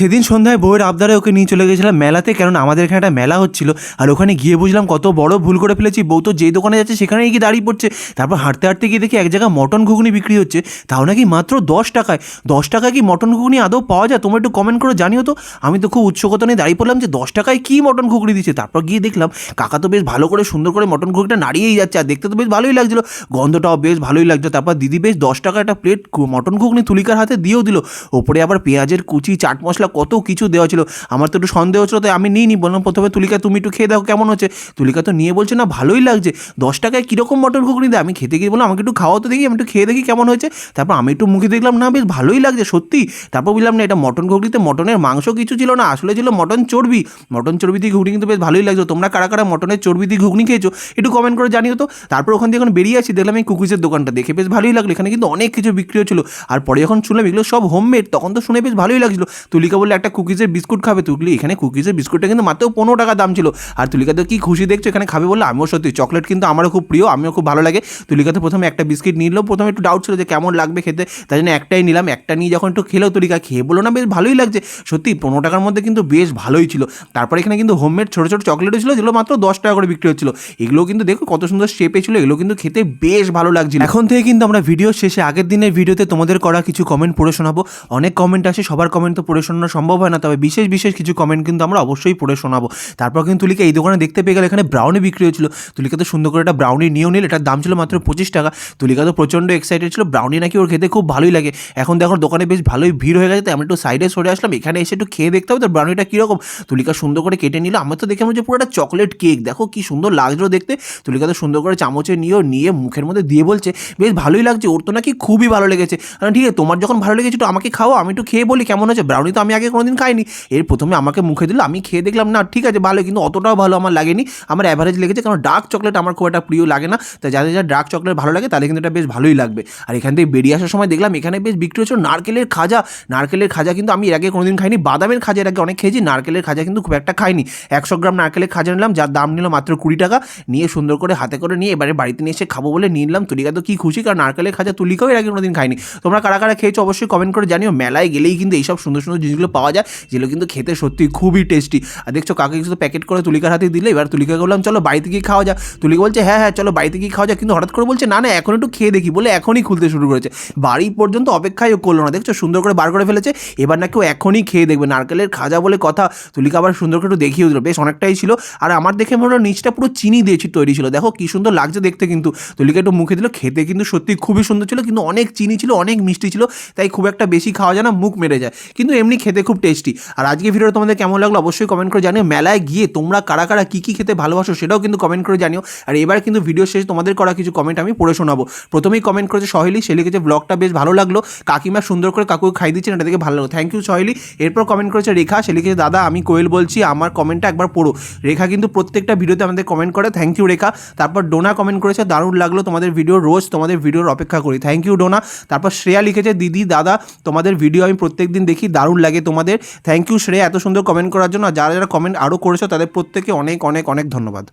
সেদিন সন্ধ্যায় বউয়ের আবদারে ওকে নিয়ে চলে গেছিলাম মেলাতে কারণ আমাদের এখানে একটা মেলা হচ্ছিল। আর ওখানে গিয়ে বুঝলাম কত বড় ভুল করে ফেলেছি। বউ তো যেই দোকানে যাচ্ছে সেখানেই গিয়ে দাঁড়িয়ে পড়ছে। তারপর হাঁটতে হাঁটতে গিয়ে দেখি এক জায়গায় মটন ঘুগনি বিক্রি হচ্ছে। তাও নাকি মাত্র দশ টাকায়। দশ টাকায় কি মটন ঘুগনি আদৌ পাওয়া যায়? তোমরা একটু কমেন্ট করে জানিও তো। আমি তো খুব উৎসুকতা নিয়ে দাঁড়িয়ে পড়লাম যে, দশ টাকায় কি মটন ঘুগনি দিচ্ছে? তারপর গিয়ে দেখলাম, কাকা তো বেশ ভালো করে সুন্দর করে মটন ঘুগনিটা নাড়িয়েই যাচ্ছে। আর দেখতে তো বেশ ভালোই লাগছিল। গন্ধটাও বেশ ভালোই লাগছে। তারপর দিদি বেশ দশ টাকা একটা প্লেট মটন ঘুগনি তুলিকার হাতে দিয়েও দিল। ওপরে আবার পেঁয়াজের কুচি, চাট মশলা কত কিছু দেওয়া ছিল। আমার তো একটু সন্দেহ ছিল তাই আমি নিই নি বললাম, প্রথমে তুলিকা, তুমি একটু খেয়ে দেখো কেমন হচ্ছে? তুলিকা তো নিয়ে বলছে, না, ভালোই লাগছে। দশ টাকায় কীরকম মটন ঘুগনি দেয়? আমি খেতে গিয়ে বললাম, আমাকে একটু খাওয়া তো দেখি, আমি একটু খেয়ে দেখি কেমন হয়েছে। তারপর আমি একটু মুখে দেখলাম, না, বেশ ভালোই লাগছে, সত্যি। তারপর বললাম, না, এটা মটন ঘুগনিতে মটনের মাংস কিছু ছিল না, আসলে ছিল মটন চর্বি। মটন চর্বি দিয়ে ঘুগনি কিন্তু বেশ ভালোই লাগছে। তোমরা কারা কারা মটনের চর্বি দিয়ে ঘুগনি খেয়েছো, একটু কমেন্ট করে জানিও তো। তারপর ওখান থেকে এখন বেরিয়ে আসি, দেখলাম এই কুকিজের দোকানটা। দেখে বেশ ভালোই লাগল, এখানে কিন্তু অনেক কিছু বিক্রি হচ্ছিল। আর পরে যখন শুনলাম এগুলো সব হোমমেড তখন তো শুনে বেশ ভালোই লাগছিল। তুলিকা বললে, একটা কুকিজের বিস্কুট খাবে তুলি? এখানে কুকিজের বিস্কুটটা কিন্তু মাত্র পনেরো টাকা দাম ছিল। আর তুলিকা তো কি খুশি দেখছ? এখানে খাবে বললে, আমিও সত্যি চকলেট কিন্তু আমারও খুব প্রিয়, আমিও খুব ভালো লাগে। তুলিকা তো প্রথমে একটা বিস্কিট নিলেও প্রথমে একটু ডাউট ছিল যে কেমন লাগবে খেতে তাই জন্য একটাই নিলাম, একটা নিয়ে যখন একটু খেলেও তুলিকা, খেয়ে বলো না, বেশ ভালোই লাগছে। সত্যি, পনেরো টাকার মধ্যে কিন্তু বেশ ভালোই ছিল। তারপর এখানে কিন্তু হোমমেড ছোটো ছোটো চকলেটও ছিল, যেগুলো মাত্র দশ টাকা করে বিক্রি হচ্ছিল। এগুলো কিন্তু দেখো কত সুন্দর শেপে ছিল, এগুলো কিন্তু খেতে বেশ ভালো লাগছিল। এখন থেকে কিন্তু আমরা ভিডিও শেষে, আগের দিনের ভিডিওতে তোমাদের করা কিছু কমেন্ট পড়ে শোনাবো। অনেক কমেন্ট আসে, সবার কমেন্ট তো পড়ে শোনানো সম্ভব হয় না, তবে বিশেষ বিশেষ কিছু কমেন্ট কিন্তু আমরা অবশ্যই পড়ে শোনাবো। তারপর কিন্তু তুলিকা এই দোকানে দেখতে পেয়ে গেলে এখানে ব্রাউনি বিক্রি হয়েছিল। তুলিকা তো সুন্দর করে একটা ব্রাউনি নিয়েও নিল, এটার দাম ছিল মাত্র পঁচিশ টাকা। তুলিকা তো প্রচণ্ড এক্সাইটেড ছিল ব্রাউনি নাকি ওর খেতে খুব ভালোই লাগে। এখন দেখো দোকানে বেশ ভালোই ভিড় হয়ে গেছে তো আমি একটু সাইডে সরে আসলাম, এখানে এসে একটু খেয়ে দেখতে হবে, তো ব্রাউনিটা কীরকম? তুলিকা সুন্দর করে কেটে নিল, আমার তো দেখে মনে হচ্ছে পুরো একটা চকলেট কেক দেখো কি সুন্দর লাগল দেখতে। তুলিকা তো সুন্দর করে চামচে নিয়েও নিয়ে মুখের মধ্যে দিয়ে বলছে, বেশ ভালোই লাগছে, ওর তো নাকি খুবই ভালো লেগেছে। ঠিক আছে, তোমার যখন ভালো লেগেছে তো আমাকে খাও আমি একটু খেয়ে বলি, কেমন হচ্ছে ব্রাউনি তো আমি আগে কোনোদিন খাইনি। এর প্রথমে আমাকে মুখে দিল, আমি খেয়ে দেখলাম, না, ঠিক আছে ভালো কিন্তু অতটাও ভালো আমার লাগেনি। আমার অ্যাভারেজ লেগেছে, কারণ ডার্ক চকলেট আমার খুব একটা প্রিয় লাগে না। তাই যাদের যারা ডার্ক চকলেট ভালো লাগে, তাদের কিন্তু এটা বেশ ভালোই লাগবে। আর এখান থেকে বেরিয়ে আসার সময় দেখলাম, এখানে বেশ বিক্রি হচ্ছে নারকেলের খাজা। নারকেলের খাজা কিন্তু আমি এর আগে কোনোদিন খাইনি। বাদামের খাজা এর আগে অনেক খেয়েছি, নারকেলের খাজা কিন্তু খুব একটা খাইনি। একশো গ্রাম নারকেলের খাজা নিলাম, যার দাম নিল মাত্র কুড়ি টাকা। নিয়ে সুন্দর করে হাতে করে নিয়ে এবারে বাড়িতে নিয়ে এসে খাব বলে নিয়ে নিলাম। তুলিকা তো কি খুশি, কারণ নারকেলের খাজা তুলিকাও এর আগে কোনোদিন খাইনি। তোমরা কারা কারা খেয়েছো অবশ্যই কমেন্ট করে জানিও। মেলায় গেলেই কিন্তু এইসব সুন্দর সুন্দর জিনিসগুলো পাওয়া যায়, যেগুলো কিন্তু খেতে সত্যি খুবই টেস্টি আর দেখছ, কাকে কিছু প্যাকেট করে তুলিকার হাতে দিলে, এবার তুলিকা বললাম, চলো বাড়িতে গিয়ে খাওয়া যাক। তুলিকা বলছে হ্যাঁ হ্যাঁ চলো বাড়িতে গিয়ে খাওয়া যাক। কিন্তু হঠাৎ করে বলছে, না না, এখন একটু খেয়ে দেখি। বলে এখনই খুলতে শুরু করেছে। বাড়ি পর্যন্ত অপেক্ষাই করল না। দেখছ, সুন্দর করে বার করে ফেলেছে। এবার নাকি ও এখনই খেয়ে দেখবে। নারকেলের খাজা বলে কথা, তুলিকা আবার সুন্দর করে একটু দেখিয়ে দিল। বেশ অনেকটাই ছিল। আর আমার দেখে মনে হলো, নিচটা পুরো চিনি দিয়েছি তৈরি ছিল। দেখো, কি সুন্দর লাগছে দেখতে কিন্তু। তুলিকা একটু মুখে দিল। খেতে কিন্তু সত্যি খুবই সুন্দর ছিল। কিন্তু অনেক চিনি ছিল, অনেক মিষ্টি ছিল। তাই খুব একটা বেশি খাওয়া যায় না, মুখ মেরে যায়। কিন্তু এমনি খেতে খুব টেস্টি আর আজকে ভিডিওটা তোমাদের কেমন লাগল অবশ্যই কমেন্ট করে জানিও। মেলায় গিয়ে তোমরা কারা কারা কী কী খেতে ভালোবাসো সেটাও কিন্তু কমেন্ট করে জানিও। আর এবার কিন্তু ভিডিও শেষে তোমাদের করা কিছু কমেন্ট আমি পড়ে শোনাবো। প্রথমেই কমেন্ট করেছে সহেলি, সে লিখেছে ব্লগটা বেশ ভালো লাগল। কাকিমা সুন্দর করে কাকু খাই দিচ্ছেন, এটা দেখে ভালো লাগল। Thank you Saheli. এরপর কমেন্ট করেছে রেখা, সে লিখেছে, দাদা, আমি কোয়েল বলছি, আমার কমেন্টটা একবার পড়ো। রেখা কিন্তু প্রত্যেকটা ভিডিওতে আমাদের কমেন্ট করে থ্যাংক ইউ রেখা। তারপর ডোনা কমেন্ট করেছে, দারুণ লাগল তোমাদের ভিডিও রোজ তোমাদের ভিডিওর অপেক্ষা করি। Thank you Dona. তারপর শ্রেয়া লিখেছে, দিদি, দাদা, তোমাদের ভিডিও আমি প্রত্যেক দিন দেখি, দারুণ লাগে তোমাদের থ্যাংক ইউ শ্রেয়া এত সুন্দর কমেন্ট করার জন্য। আর যারা যারা কমেন্ট আরও করেছ, তাদের প্রত্যেকে অনেক অনেক অনেক ধন্যবাদ।